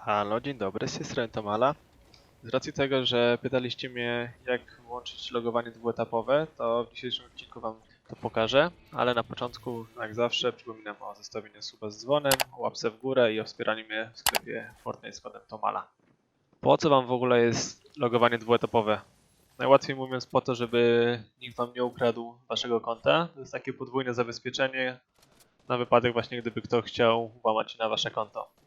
Halo, dzień dobry, z strony Tomala. Z racji tego, że pytaliście mnie, jak włączyć logowanie dwuetapowe, to w dzisiejszym odcinku Wam to pokażę, ale na początku, jak zawsze, przypominam o zostawieniu suba z dzwonem, łapce w górę i o wspieraniu mnie w sklepie Fortnite z kodem Tomala. Po co Wam w ogóle jest logowanie dwuetapowe? Najłatwiej mówiąc po to, żeby nikt Wam nie ukradł Waszego konta. To jest takie podwójne zabezpieczenie na wypadek właśnie, gdyby kto chciał włamać się na Wasze konto.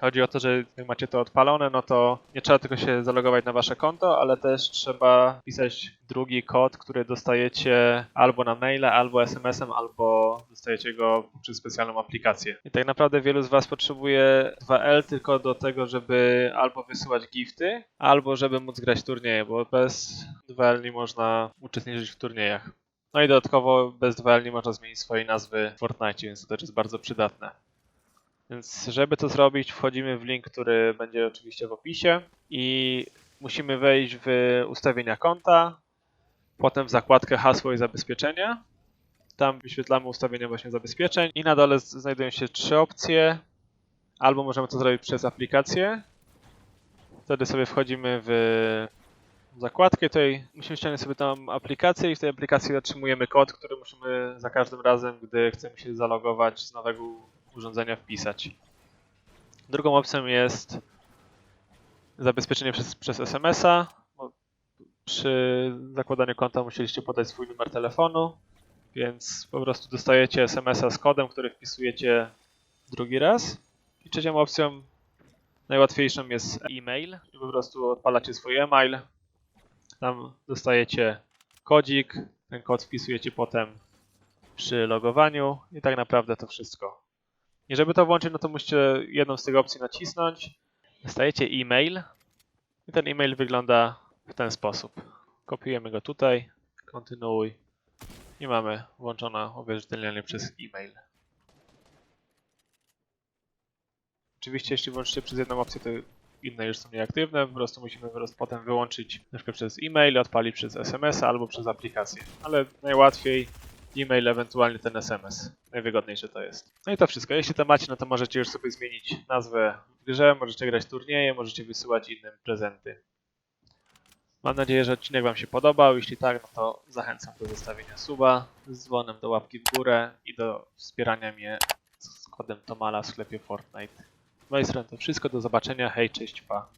Chodzi o to, że jak macie to odpalone, no to nie trzeba tylko się zalogować na wasze konto, ale też trzeba pisać drugi kod, który dostajecie albo na maila, albo SMS-em, albo dostajecie go przez specjalną aplikację. I tak naprawdę wielu z was potrzebuje 2L tylko do tego, żeby albo wysyłać gifty, albo żeby móc grać turnieje, bo bez 2L nie można uczestniczyć w turniejach. No i dodatkowo bez 2L nie można zmienić swojej nazwy w Fortnite, więc to też jest bardzo przydatne. Więc żeby to zrobić, wchodzimy w link, który będzie oczywiście w opisie i musimy wejść w ustawienia konta, potem w zakładkę hasło i zabezpieczenia. Tam wyświetlamy ustawienia właśnie zabezpieczeń i na dole znajdują się trzy opcje. Albo możemy to zrobić przez aplikację. Wtedy sobie wchodzimy w zakładkę, tutaj musimy ściągnąć sobie tą aplikację i w tej aplikacji otrzymujemy kod, który musimy za każdym razem, gdy chcemy się zalogować z nowego urządzenia wpisać. Drugą opcją jest zabezpieczenie przez, przez SMS-a. Przy zakładaniu konta musieliście podać swój numer telefonu, więc po prostu dostajecie SMS-a z kodem, który wpisujecie drugi raz. I trzecią opcją, najłatwiejszą jest e-mail. I po prostu odpalacie swój e-mail. Tam dostajecie kodzik, ten kod wpisujecie potem przy logowaniu i tak naprawdę to wszystko. I żeby to włączyć, no to musicie jedną z tych opcji nacisnąć. Dostajecie e-mail i ten e-mail wygląda w ten sposób. Kopiujemy go tutaj, kontynuuj i mamy włączone uwierzytelnianie przez e-mail. Oczywiście jeśli włączycie przez jedną opcję, to inne już są nieaktywne, po prostu musimy potem wyłączyć przykład przez e-mail, odpalić przez SMS albo przez aplikację. Ale najłatwiej e-mail, ewentualnie ten SMS. Najwygodniejsze to jest. No i to wszystko. Jeśli to macie, no to możecie już sobie zmienić nazwę w grze, możecie grać turnieje, możecie wysyłać innym prezenty. Mam nadzieję, że odcinek Wam się podobał. Jeśli tak, no to zachęcam do zostawienia suba z dzwonem do łapki w górę i do wspierania mnie z kodem Tomala w sklepie Fortnite. Z mojej strony to wszystko. Do zobaczenia. Hej, cześć, pa.